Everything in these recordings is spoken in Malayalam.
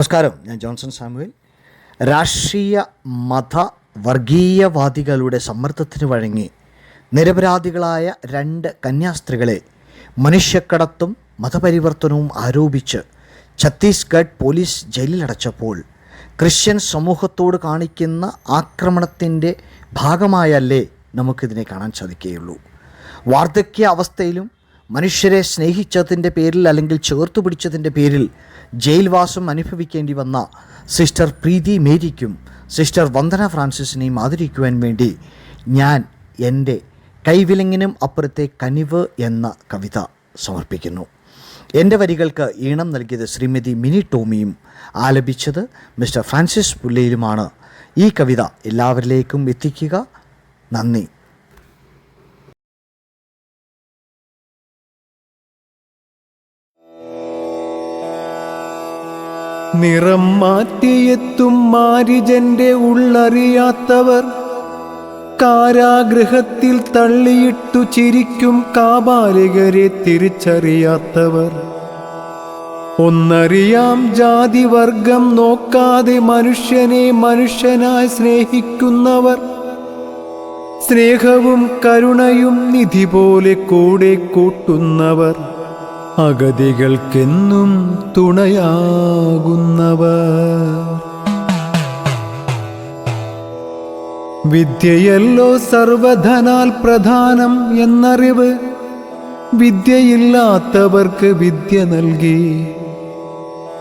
നമസ്കാരം. ഞാൻ ജോൺസൺ സാമുവൽ. രാഷ്ട്രീയ മത വർഗീയവാദികളുടെ സമ്മർദ്ദത്തിന് വഴങ്ങി നിരപരാധികളായ രണ്ട് കന്യാസ്ത്രീകളെ മനുഷ്യക്കടത്തും മതപരിവർത്തനവും ആരോപിച്ച് ഛത്തീസ്ഗഡ് പോലീസ് ജയിലിലടച്ചപ്പോൾ ക്രിസ്ത്യൻ സമൂഹത്തോട് കാണിക്കുന്ന ആക്രമണത്തിന്റെ ഭാഗമായല്ലേ നമുക്കിതിനെ കാണാൻ സാധിക്കുകയുള്ളൂ. വാർദ്ധക്യ അവസ്ഥയിലും മനുഷ്യരെ സ്നേഹിച്ചതിന്റെ പേരിൽ അല്ലെങ്കിൽ ചേർത്തു പിടിച്ചതിന്റെ പേരിൽ ജയിൽവാസം അനുഭവിക്കേണ്ടി വന്ന സിസ്റ്റർ പ്രീതി മേരിക്കും സിസ്റ്റർ വന്ദന ഫ്രാൻസിസിനെയും ആദരിക്കുവാൻ വേണ്ടി ഞാൻ എന്റെ കൈവിലങ്ങിനും അപ്പുറത്തെ കനിവ് എന്ന കവിത സമർപ്പിക്കുന്നു. എന്റെ വരികൾക്ക് ഈണം നൽകിയത് ശ്രീമതി മിനി ടോമിയും ആലപിച്ചത് മിസ്റ്റർ ഫ്രാൻസിസ് പുല്ലയിലുമാണ് ഈ കവിത എല്ലാവരിലേക്കും എത്തിക്കുക. നന്ദി. നിറം മാറ്റിയെത്തും മാരിജന്റെ ഉള്ളറിയാത്തവർ. കാരാഗ്രഹത്തിൽ തള്ളിയിട്ടു ചിരിക്കും കാബാലികരെ തിരിച്ചറിയാത്തവർ. ഒന്നറിയാം ജാതി വർഗം നോക്കാതെ മനുഷ്യനെ മനുഷ്യനായി സ്നേഹിക്കുന്നവർ. സ്നേഹവും കരുണയും നിധി പോലെ കൂടെ കൂട്ടുന്നവർ. അഗതികൾക്കെന്നും തുണയാകുന്നവർ. വിദ്യയല്ലോ സർവധനാൽ പ്രധാനം എന്നറിവ്. വിദ്യയില്ലാത്തവർക്ക് വിദ്യ നൽകി.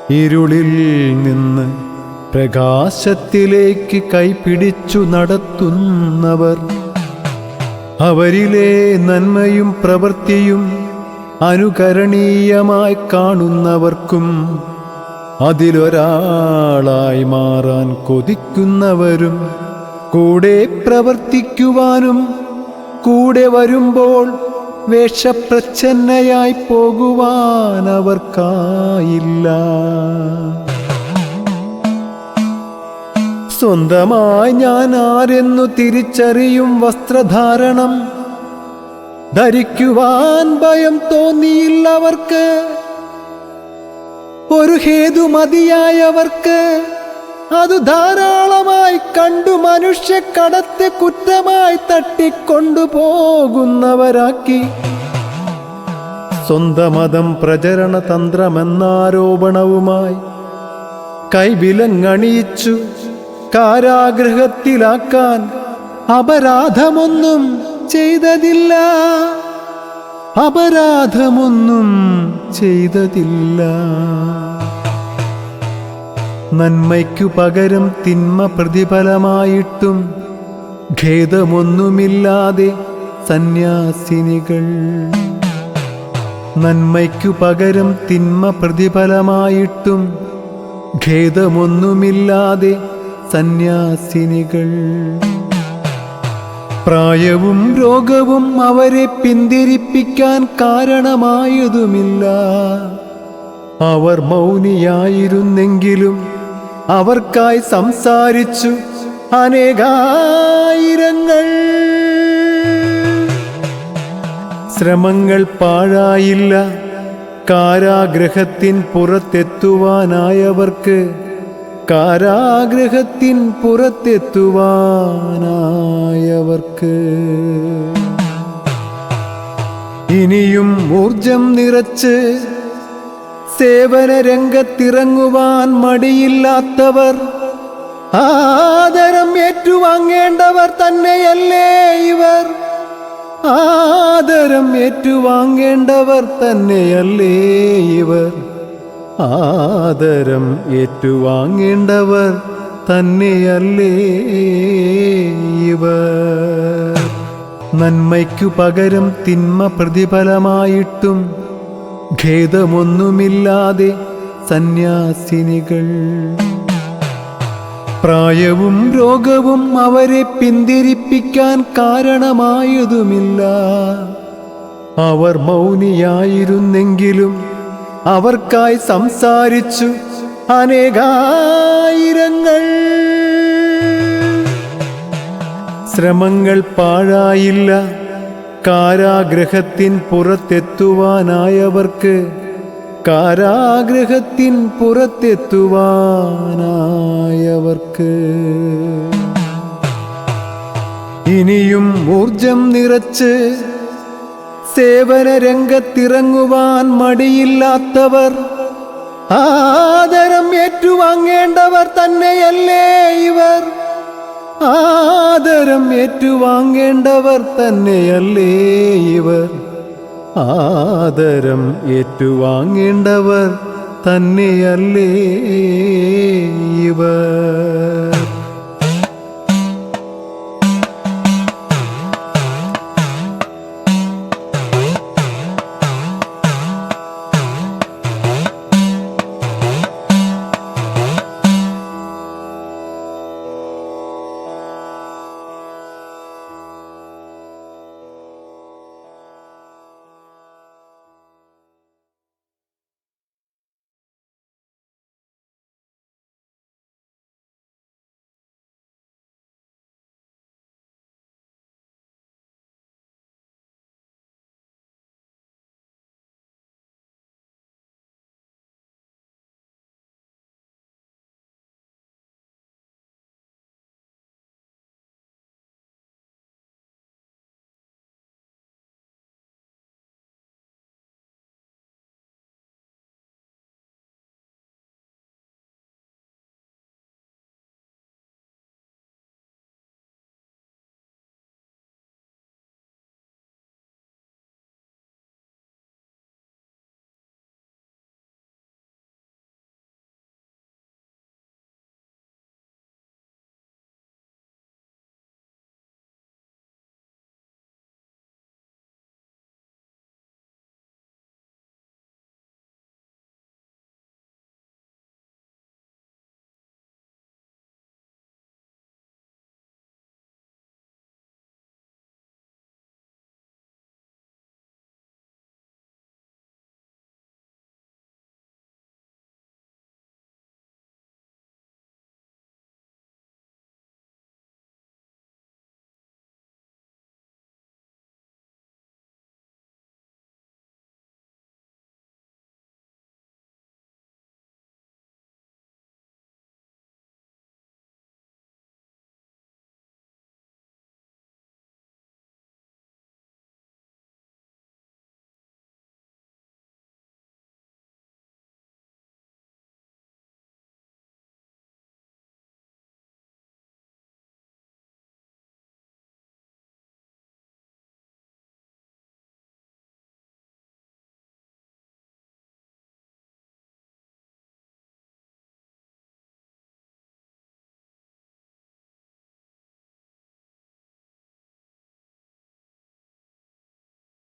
ഇരുളിൽ നിന്ന് പ്രകാശത്തിലേക്ക് കൈപിടിച്ചു നടത്തുന്നവർ. അവരിലെ നന്മയും പ്രവൃത്തിയും അനുകരണീയമായി കാണുന്നവർക്കും അതിലൊരാളായി മാറാൻ കൊതിക്കുന്നവരും കൂടെ പ്രവർത്തിക്കുവാനും കൂടെ വരുമ്പോൾ വേഷപ്രച്ഛന്നയായി പോകുവാൻ അവർക്കായില്ല. സ്വന്തമായി ഞാൻ ആരെന്നു തിരിച്ചറിയും വസ്ത്രധാരണം ധരിക്കുവാൻ ഭയം തോന്നിയില്ലവർക്ക്. ഒരു ഹേതു മതിയായവർക്ക്. അത് ധാരാളമായി കണ്ടു മനുഷ്യ കടത്തെ കുറ്റമായി തട്ടിക്കൊണ്ടുപോകുന്നവരാക്കി സ്വന്തമതം പ്രചരണ തന്ത്രമെന്നാരോപണവുമായി കൈവിലങ്ങണിയിച്ചു കാരാഗ്രഹത്തിലാക്കാൻ അപരാധമൊന്നും ചെയ്തതില്ല. അപരാധമൊന്നും ചെയ്തതില്ല. നന്മയ്ക്കു പകരം തിന്മ പ്രതിഫലമായിട്ടും ഖേദമൊന്നുമില്ലാതെ സന്യാസിനികൾ. നന്മയ്ക്കു പകരം തിന്മ പ്രതിഫലമായിട്ടും ഖേദമൊന്നുമില്ലാതെ സന്യാസിനികൾ. പ്രായവും രോഗവും അവരെ പിന്തിരിപ്പിക്കാൻ കാരണമായതുമില്ല. അവർ മൗനിയായിരുന്നെങ്കിലും അവർക്കായി സംസാരിച്ചു അനേകായിരങ്ങൾ. ശ്രമങ്ങൾ പാഴായില്ല. കാരാഗ്രഹത്തിൻ പുറത്തെത്തുവാനായവർക്ക് കാരാഗ്രഹത്തിൻ പുറത്തെത്തുവാനായവർക്ക്. ഇനിയും ഊർജം നിറച്ച് സേവന രംഗത്തിറങ്ങുവാൻ മടിയില്ലാത്തവർ ആദരം ഏറ്റുവാങ്ങേണ്ടവർ തന്നെയല്ലേ ഇവർ? ആദരം ഏറ്റുവാങ്ങേണ്ടവർ തന്നെയല്ലേ ഇവർ? ആദരം ഏറ്റുവാങ്ങേണ്ടവർ തന്നെയല്ലേ ഇവർ. നന്മയ്ക്കു പകരം തിന്മ പ്രതിഫലമായിട്ടും ഖേദമൊന്നുമില്ലാതെ സന്യാസിനികൾ. പ്രായവും രോഗവും അവരെ പിന്തിരിപ്പിക്കാൻ കാരണമായതുമില്ല. അവർ മൗനിയായിരുന്നെങ്കിലും അവർക്കായി സംസാരിച്ചു അനേകായിരങ്ങൾ. ശ്രമങ്ങൾ പാഴായില്ല. കാരാഗ്രഹത്തിൻ പുറത്തെത്തുവാനായവർക്ക് കാരാഗ്രഹത്തിൻ പുറത്തെത്തുവാനായവർക്ക്. ഇനിയും ഊർജം നിറച്ച് സേവന രംഗത്തിറങ്ങുവാൻ മടിയില്ലാത്തവർ ആദരം ഏറ്റുവാങ്ങേണ്ടവർ തന്നെയല്ലേ ഇവർ? ആദരം ഏറ്റുവാങ്ങേണ്ടവർ തന്നെയല്ലേ ഇവർ? ആദരം ഏറ്റുവാങ്ങേണ്ടവർ തന്നെയല്ലേ